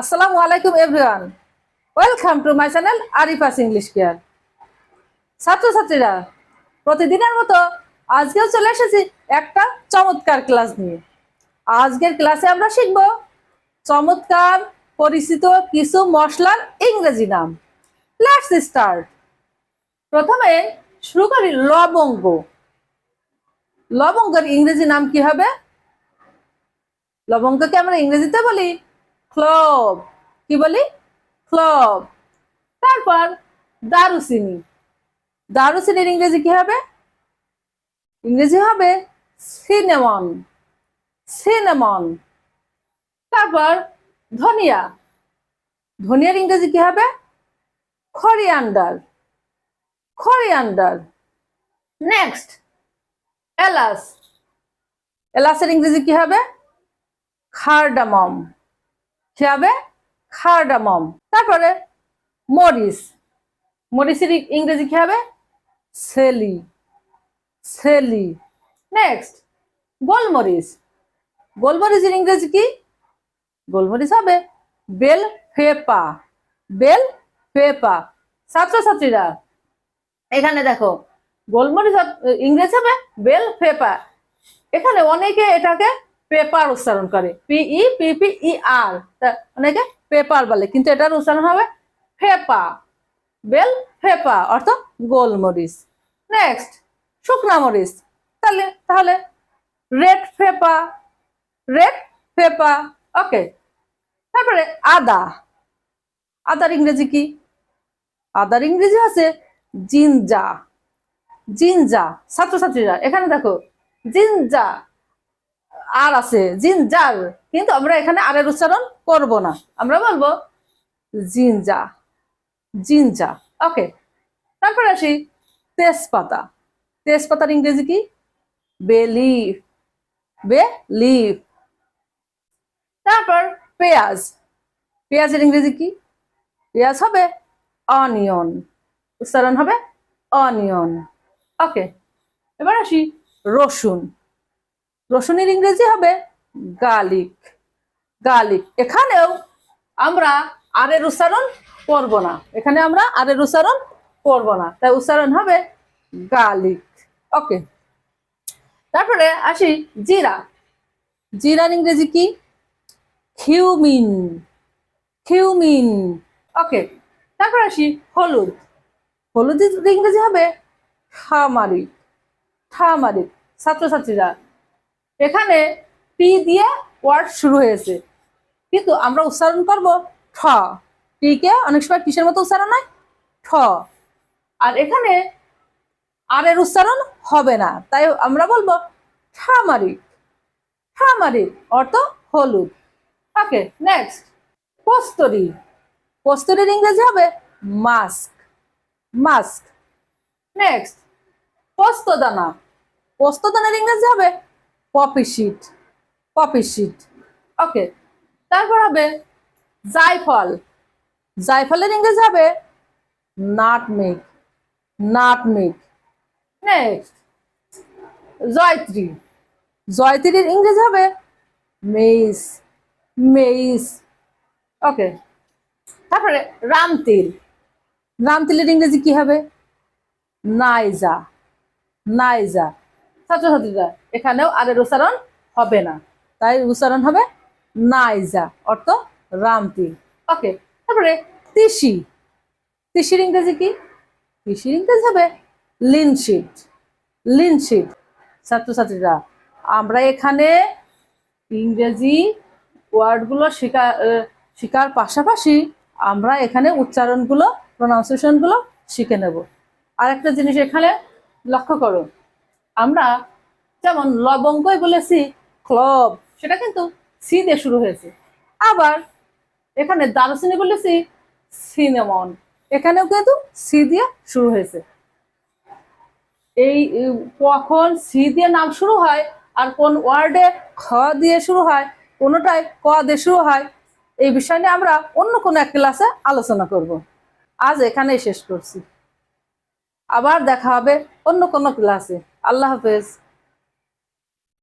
আসসালামু আলাইকুম everyone. Welcome to my channel Arifa's English care ছাত্রছাত্রীরা, প্রতিদিনের মতো আজকেও চলে এসেছি একটা চমৎকার ক্লাস নিয়ে। আজকের ক্লাসে আমরা শিখব চমৎকার পরিচিত কিছু মশলার ইংরেজি নাম। লেটস স্টার্ট প্রথমে শুরু করি লবঙ্গ। লবঙ্গের ইংরেজি নাম কি হবে? লবঙ্গকে আমরা ইংরেজিতে বলি ক্লব। কি বলি? ক্লব। তারপর দারুচিনি। দারুচিনির ইংরেজি কি হবে? ইংরেজি হবে সিনেমন। সিনেমন। তারপর ধনিয়া। ধনিয়ার ইংরেজি কি হবে? খরিয়ান্ডার। খরিয়ান্ডার। নেক্সট, এলাচ। এলাচের ইংরেজি কি হবে? খারডামম। কি হবে খারডামম তারপরে মরিচ মরিচের ই- ইংরেজি কি হবে? সেলি। সেলি। নেক্সট গোলমরিচ। গোলমরিচের ইংরেজি কি? গোলমরিচ হবে বেল ফেপা বেল ফেপা ছাত্রছাত্রীরা, এখানে দেখো, গোলমরিচ ইংরেজি হবে বেল ফেপা এখানে অনেকে এটাকে পেপার উচ্চারণ করে। পিই পিপি ই আর অনেকে পেপার বলে, কিন্তু এটার উচ্চারণ হবে ফেপা। বেল, ফেপা, অর্থ গোলমরিচ। নেক্সট শুকনা মরিচ। তাহলে তাহলে রেড ফেপা রেড ফেপা ওকে তারপরে আদা। আদার ইংরেজি কি? আদার ইংরেজি আছে জিনজা। জিনজা, ছাত্রছাত্রীরা, এখানে দেখো, জিনজা। আর আছে জিনজার কিন্তু আমরা এখানে আরের উচ্চারণ করব না। আমরা বলব জিনজা জিনজা। ওকে, তারপর আসি তেজপাতা। তেজপাতার ইংরেজি কি? বেলিফ বে লিফ তারপর পেঁয়াজ। পেঁয়াজের ইংরেজি কি? পেঁয়াজ হবে অনিয়ন। উচ্চারণ হবে অনিয়ন। ওকে, এবার আসি রসুন। রসুনের ইংরেজি হবে গার্লিক। গার্লিক। এখানেও আমরা আরের উচ্চারণ করব না। এখানে আমরা আরের উচ্চারণ করব না। তাই উচ্চারণ হবে গার্লিক। ওকে। তারপরে আসি জিরা। জিরার ইংরেজি কি? খিউমিন খিউমিন ওকে। তারপর আসি হলুদ। হলুদের ইংরেজি হবে ঠামারিক ঠামারিক ছাত্রছাত্রীরা এখানে টি দিয়ে ওয়ার্ড শুরু হয়েছে। কিন্তু আমরা উচ্চারণ করব ঠ। টিকে অনেক সময় কিসের মতো উচ্চারণ হয়? ঠ। আর এখানে আর এর উচ্চারণ হবে না। তাই আমরা বলব ঠামারিক ঠামারিক অর্থ হলুদ। Okay next kasuri. কস্তুরির ইংরেজি হবে মাস্ক। মাস্ক। নেক্সট পোস্তদানা পোস্তদানার ইংরেজি হবে poppy seed poppy seed okay তারপর হবে জায়ফল। জায়ফলের ইংরেজি হবে নাটমেগ নাটমেগ। নেক্সট জয়ত্রী। জয়ত্রীর ইংরেজি হবে মেইস মেইস। ওকে তারপরে রামতিল। রামতিলের ইংরেজি কি হবে? নাইজা নাইজা। ছাত্রছাত্রীরা এখানেও আরের উচ্চারণ হবে না। তাই উচ্চারণ হবে নাইজা, অর্থ রামতি। ওকে, তারপরে তিসি। তিসির ইংরেজি কি? তিসির ইংরেজি হবে লিনশিট লিনশিট ছাত্রছাত্রীরা, আমরা এখানে ইংরেজি ওয়ার্ডগুলো শেখা শেখার পাশাপাশি আমরা এখানে উচ্চারণগুলো প্রনাউন্সিয়েশনগুলো শিখে নেব। আর একটা জিনিস এখানে লক্ষ্য করো। আমরা যেমন লবঙ্গই বলেছি, ক্লব, সেটা কিন্তু সি দিয়ে শুরু হয়েছে। আবার এখানে দারুচিনি বলেছি, সিনেমন, এখানেও কিন্তু সি দিয়ে শুরু হয়েছে। এই কখন সি দিয়ে নাম শুরু হয় আর কোন ওয়ার্ডে খ দিয়ে শুরু হয়, কোনোটায় ক দিয়ে শুরু হয়, এই বিষয় নিয়ে আমরা অন্য কোনো এক ক্লাসে আলোচনা করব। আজ এখানেই শেষ করছি। আবার দেখা হবে অন্য কোনো ক্লাসে আল্লাহ হাফেজ।